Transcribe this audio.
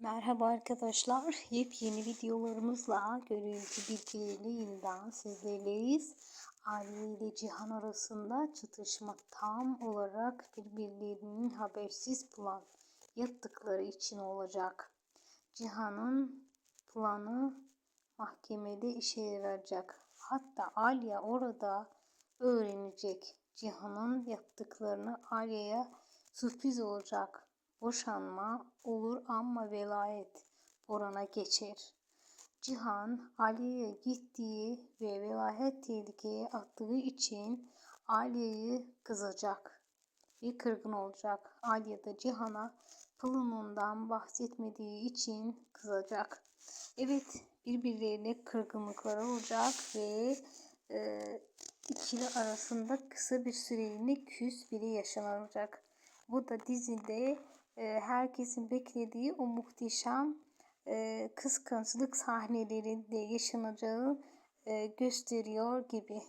Merhaba arkadaşlar. Yepyeni videolarımızla görüntü bilgileri yeniden sizlerleyiz. Aliye ile Cihan arasında çatışma tam olarak birbirlerinin habersiz plan yaptıkları için olacak. Cihan'ın planı mahkemede işe yarayacak. Hatta Aliye orada öğrenecek. Cihan'ın yaptıklarını Aliye'ye sürpriz olacak. Boşanma olur ama velayet Boran'a geçer. Cihan Ali'ye gittiği ve velayet tehlikeye attığı için Aliye'yi kızacak ve kırgın olacak. Aliye de Cihan'a planından bahsetmediği için kızacak. Evet birbirlerine kırgınlıkları olacak ve e, ikili arasında kısa bir süreliğine küs biri yaşanacak. Bu da dizide herkesin beklediği o muhteşem e, kıskançlık sahnelerinde yaşanacağı e, gösteriyor gibi.